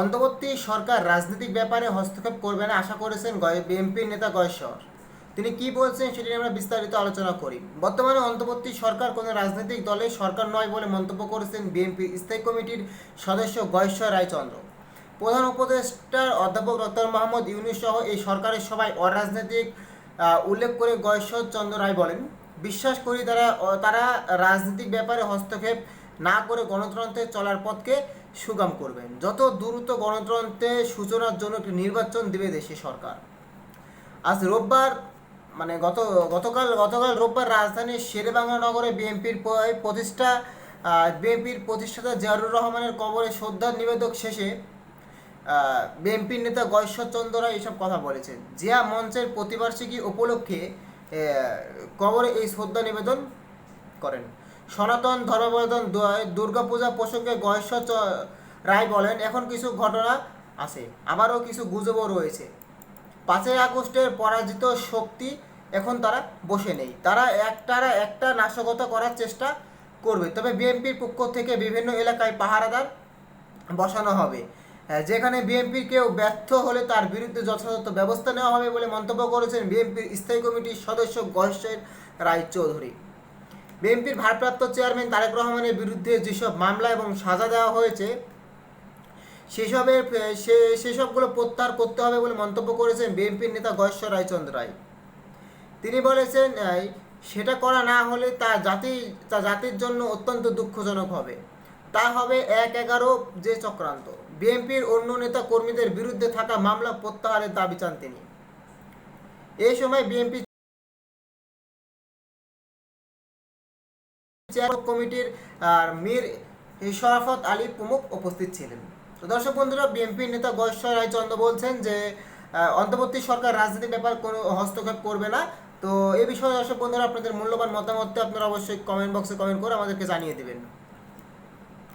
অন্তর্বর্তী সরকার রাজনৈতিক ব্যাপারে হস্তক্ষেপ করবে না, আশা করেছেন বিএনপির নেতা গয়েশ্বর। তিনি কি বলছেন সেটি আমরা বিস্তারিত আলোচনা করি। বর্তমানে অন্তর্বর্তী সরকার কোনো রাজনৈতিক দলের সরকার নয় বলে মন্তব্য করেছেন বিএনপি স্থায়ী কমিটির সদস্য গয়েশ্বর রায়চন্দ্র। প্রধান উপদেষ্টার অধ্যাপক ডক্টর মোহাম্মদ ইউনুস সহ এই সরকারের সবাই অরাজনৈতিক উল্লেখ করে গয়েশ্বর চন্দ্র রায় বলেন, বিশ্বাস করি তারা তারা রাজনৈতিক ব্যাপারে হস্তক্ষেপ না করে গণতন্ত্রের চলার পথকে সুগম করবেন যত দ্রুত গণতন্ত্রের সূচনার জন্য একটি নির্বাচন দেবে দেশে সরকার। আজ রোববার মানে গত, গতকাল গতকাল রোববার রাজধানীর শেরেবাংলা নগরে বিএনপির প্রতিষ্ঠা বিএনপির প্রতিষ্ঠাতা জিয়ারুর রহমানের কবরে শ্রদ্ধা নিবেদক শেষে বিএনপির নেতা গয়েশ্বরচন্দ্র রায় এইসব কথা বলেছেন। জিয়া মঞ্চের প্রতিবার্ষিকী উপলক্ষে কবরে এই শ্রদ্ধা নিবেদন করেন। সনাতন ধর্মবর্ধন দুর্গাপূজা প্রসঙ্গে গয়েশ্বর চ- রায় বলেন এখন কিছু ঘটনা আছে আবারও কিছু গুজবও রয়েছে। পাঁচই আগস্টের পরাজিত শক্তি এখন তারা বসে নেই। তারা একটারা একটা নাশকতা করার চেষ্টা করবে। তবে বিএনপির পক্ষ থেকে বিভিন্ন এলাকায় পাহারাদার বসানো হবে। হ্যাঁ, যেখানে বিএনপির কেউ ব্যর্থ হলে তার বিরুদ্ধে যথাযথ ব্যবস্থা নেওয়া হবে বলে মন্তব্য করেছেন বিএনপির স্থায়ী কমিটির সদস্য গয়েশ্বর রায় চৌধুরী বিএনপির ভারপ্রাপ্ত চেয়ারম্যান তারেক রহমানের বিরুদ্ধে যেসব মামলা এবং সাজা দেওয়া হয়েছে, সেসবের সেসবগুলো প্রত্যাহার করতে হবে বলে মন্তব্য করেছেন বিএনপির নেতা গয়েশ্বর রায়চন্দ্র রায়। তিনি বলেছেন সেটা করা না হলে তা জাতি, তা জাতির জন্য অত্যন্ত দুঃখজনক হবে। তা হবে এক এগারো যে চক্রান্ত। বিএনপির অন্য নেতা কর্মীদের বিরুদ্ধে থাকা মামলা প্রত্যাহারের দাবি চান তিনি। এই সময় বিএনপি চেয়ার কমিটির মীর শরাফত আলী প্রমুখ উপস্থিত ছিলেন। দর্শক বন্ধুরা বিএনপির নেতা গয়েশ্বর রায়চন্দ্র বলছেন যে অন্তর্বর্তী সরকার রাজনীতির ব্যাপার কোনো হস্তক্ষেপ করবে না। তো এ বিষয়ে দর্শক বন্ধুরা, আপনাদের মূল্যবান মতামতটা আপনারা অবশ্যই কমেন্ট বক্সে কমেন্ট করে আমাদেরকে জানিয়ে দেবেন।